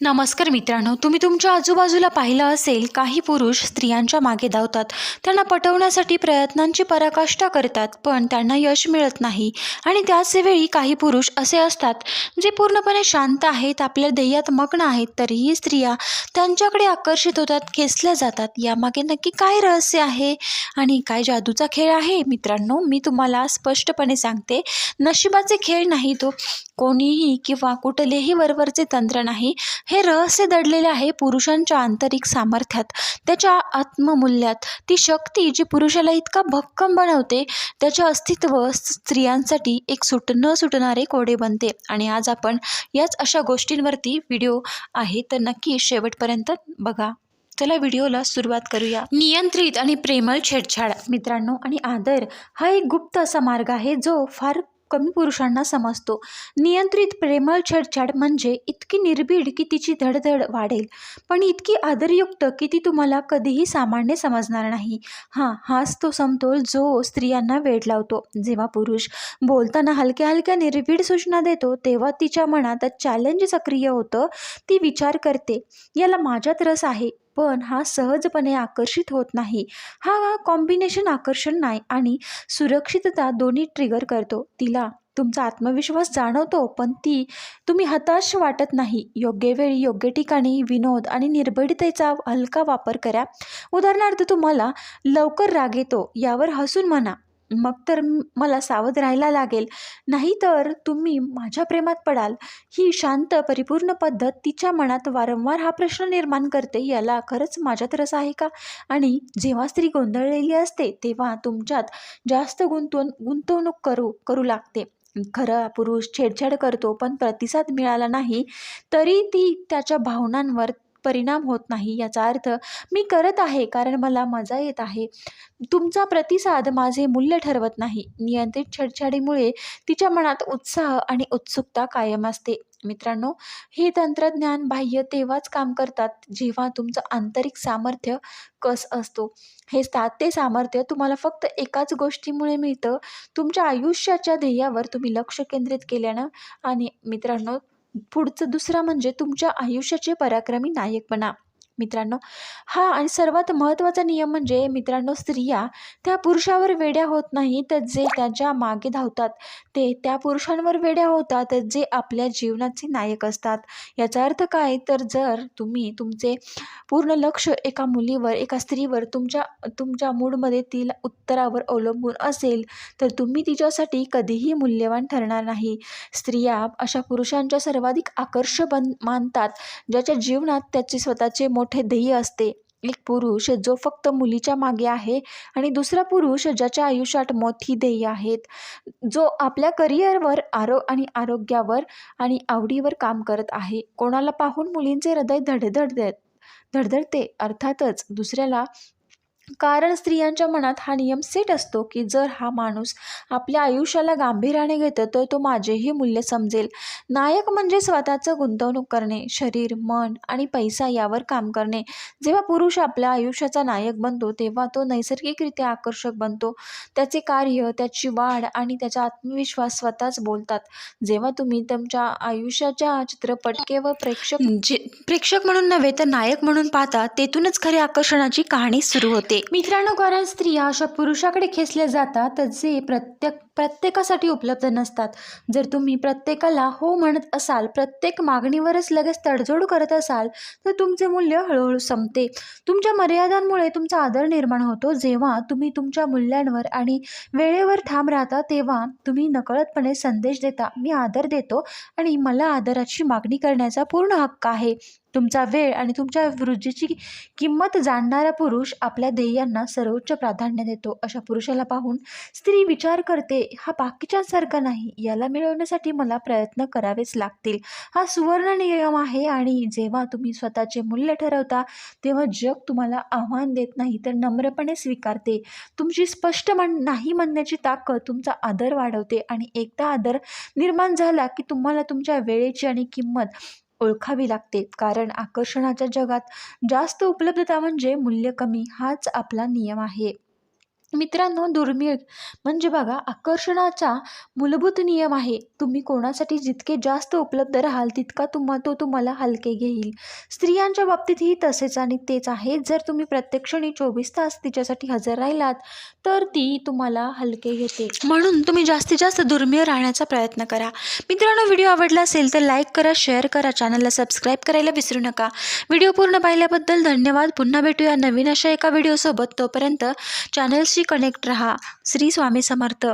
नमस्कार मित्रांनो तुम्ही तुमच्या आजूबाजूला पाहिलं असेल काही पुरुष स्त्रियांच्या मागे धावतात. त्यांना पटवण्यासाठी प्रयत्नांची पराकाष्ठा करतात पण त्यांना यश मिळत नाही. आणि त्याचवेळी काही पुरुष असे असतात जे पूर्णपणे शांत आहेत आपल्या ध्येयात मग्न आहेत तरीही स्त्रिया त्यांच्याकडे आकर्षित होतात खेचल्या जातात. यामागे नक्की काय रहस्य आहे आणि काय जादूचा खेळ आहे? मित्रांनो मी तुम्हाला स्पष्टपणे सांगते नशिबाचे खेळ नाही तो. कोणीही किंवा कुठलेही वरवरचे तंत्र नाही. हे रहस्य दडलेले आहे पुरुषांच्या आंतरिक सामर्थ्यात. त्याच्या आत्ममूल्यात ती शक्ती जी पुरुषाला इतका भक्कम बनवते त्याचे अस्तित्व स्त्रियांसाठी एक सुट न सुटणारे कोडे बनते. आणि आज आपण याच अशा गोष्टींवरती व्हिडिओ आहे तर नक्की शेवटपर्यंत बघा. चला व्हिडिओला सुरुवात करूया. नियंत्रित आणि प्रेमळ छेडछाड मित्रांनो आणि आदर हा एक गुप्त असा मार्ग आहे जो फार कमी पुरुषांना समजतो. नियंत्रित प्रेमळ छेडछाड म्हणजे इतकी निर्भीड की तिची धडधड वाढेल. पण इतकी आदरयुक्त की ती तुम्हाला कधीही सामान्य समजणार नाही. हां हाच तो समतोल जो स्त्रियांना वेड लावतो. जेव्हा पुरुष बोलताना हलक्या हलक्या निर्भीड सूचना देतो तेव्हा तिच्या मनात चॅलेंज सक्रिय होतं ती विचार करते याला माझ्यात रस आहे पण हा सहजपणे आकर्षित होत नाही. हा कॉम्बिनेशन आकर्षण नाही आणि सुरक्षितता दोन्ही ट्रिगर करतो. तिला तुमचा आत्मविश्वास जाणवतो पण ती तुम्ही हताश वाटत नाही. योग्य वेळी योग्य ठिकाणी विनोद आणि निर्भीडतेचा हलका वापर करा. उदाहरणार्थ तुम्हाला लवकर राग येतो यावर हसून म्हणा. मग तर मला सावध राहायला लागेल. नाही तर तुम्ही माझ्या प्रेमात पडाल. ही शांत परिपूर्ण पद्धत तिच्या मनात वारंवार हा प्रश्न निर्माण करते याला खरंच माझ्यात रस आहे का? आणि जेव्हा स्त्री गोंधळलेली असते तेव्हा तुमच्यात जास्त गुंतवण गुंतवणूक करू करू लागते. खरा पुरुष छेडछाड करतो पण प्रतिसाद मिळाला नाही तरी ती त्याच्या भावनांवर परिणाम होत नाही याचा अर्थ मी करत आहे कारण मला मजा येत आहे. तुमचा प्रतिसाद माझे मूल्य ठरवत नाही. नियंत्रित छडछाडीमुळे तिच्या मनात उत्साह आणि उत्सुकता कायम असते. मित्रांनो हे तंत्रज्ञान बाह्य तेव्हाच काम करतात जेव्हा तुमचं आंतरिक सामर्थ्य कस असतो. हे ते सामर्थ्य तुम्हाला फक्त एकाच गोष्टीमुळे मिळतं. तुमच्या आयुष्याच्या ध्येयावर तुम्ही लक्ष केंद्रित केल्यानं आणि मित्रांनो पुढचं दुसरा म्हणजे तुमच्या आयुष्याचे पराक्रमी नायकपणा मित्रांनो हा आणि सर्वात महत्त्वाचा नियम म्हणजे मित्रांनो स्त्रिया त्या पुरुषावर वेड्या होत नाही तर जे त्याच्यामागे धावतात ते त्या पुरुषांवर वेड्या होतात जे आपल्या जीवनाचे नायक असतात. याचा अर्थ काय? तर जर तुम्ही तुमचे पूर्ण लक्ष एका मुलीवर एका स्त्रीवर तुमच्या तुमच्या मूडमध्ये तिला उत्तरावर अवलंबून असेल तर तुम्ही तिच्यासाठी कधीही मूल्यवान ठरणार नाही. स्त्रिया अशा पुरुषांच्या सर्वाधिक आकर्ष बन मानतात ज्याच्या जीवनात त्याचे स्वतःचे मोठे ध्येय असते. एक पुरुष जो फक्त मुलीच्या मागे आहे आणि दुसरा पुरुष ज्याच्या आयुष्यात मोठी ध्येय आहेत. जो आपल्या करिअरवर आरो आणि आरोग्यावर आणि आवडीवर काम करत आहे. कोणाला पाहून मुलींचे हृदय धडधडते धडधडते अर्थातच दुसऱ्याला कारण स्त्रियांच्या मनात हा नियम सेट असतो की जर हा माणूस आपल्या आयुष्याला गांभीर्याने घेतो तर तो माझेही मूल्य समजेल. नायक म्हणजे स्वतःचं गुंतवणूक करणे शरीर मन आणि पैसा यावर काम करणे. जेव्हा पुरुष आपल्या आयुष्याचा नायक बनतो तेव्हा तो नैसर्गिकरित्या आकर्षक बनतो. त्याचे कार्य त्याची वाढ आणि त्याचा आत्मविश्वास स्वतःच बोलतात. जेव्हा तुम्ही तुमच्या आयुष्याच्या चित्रपट केवळ प्रेक्षक जे प्रेक्षक म्हणून नव्हे तर नायक म्हणून पाहता तेथूनच खरी आकर्षणाची कहाणी सुरू होते. मित्रांनो कारण स्त्रिया अशा पुरुषाकडे खेचल्या जातात जे प्रत्येक प्रत्येकासाठी उपलब्ध नसतात. जर तुम्ही प्रत्येकाला हो म्हणत असाल प्रत्येक मागणीवरच लगेच तडजोड करत असाल तर तुमचे मूल्य हळूहळू संपते. तुमच्या मर्यादांमुळे तुमचा आदर निर्माण होतो. जेव्हा तुम्ही तुमच्या मूल्यांवर आणि वेळेवर ठाम राहता तेव्हा तुम्ही नकळतपणे संदेश देता मी आदर देतो आणि मला आदराची मागणी करण्याचा पूर्ण हक्क आहे. तुमचा वेळ आणि तुमच्या वृद्धीची किंमत जाणणारा पुरुष आपल्या ध्येयांना सर्वोच्च प्राधान्य देतो. अशा पुरुषाला पाहून स्त्री विचार करते हा बाकीच्यांसारखा नाही. याला मिळवण्यासाठी मला प्रयत्न करावेच लागतील. हा सुवर्ण नियम आहे आणि जेव्हा तुम्ही स्वतःचे मूल्य ठरवता तेव्हा जग तुम्हाला आव्हान देत नाही तर नम्रपणे स्वीकारते. तुमची स्पष्ट मान नाही म्हणण्याची ताकद तुमचा आदर वाढवते आणि एकदा आदर निर्माण झाला की तुम्हाला तुमच्या वेळेची आणि किंमत ओळखावी लागते. कारण आकर्षणाच्या जगात जास्त उपलब्धता म्हणजे मूल्य कमी हाच आपला नियम आहे. मित्रांनो दुर्मिळ. म्हणजे बघा आकर्षणाचा मूलभूत नियम आहे. तुम्ही कोणासाठी जितके जास्त उपलब्ध राहाल तितका तुम्हा तो तुम्हाला हलके घेईल. स्त्रियांच्या बाबतीतही तसेच आणि तेच आहे. जर तुम्ही प्रत्यक्षणी चोवीस तास तिच्यासाठी हजर राहिलात तर ती तुम्हाला हलके घेते. म्हणून तुम्ही जास्तीत जास्त दुर्मिळ राहण्याचा प्रयत्न करा. मित्रांनो व्हिडिओ आवडला असेल तर लाईक करा शेअर करा चॅनलला सबस्क्राईब करायला विसरू नका. व्हिडिओ पूर्ण पाहिल्याबद्दल धन्यवाद. पुन्हा भेटूया नवीन अशा एका व्हिडिओसोबत. तोपर्यंत चॅनलशी कनेक्ट रहा? श्री स्वामी समर्थ.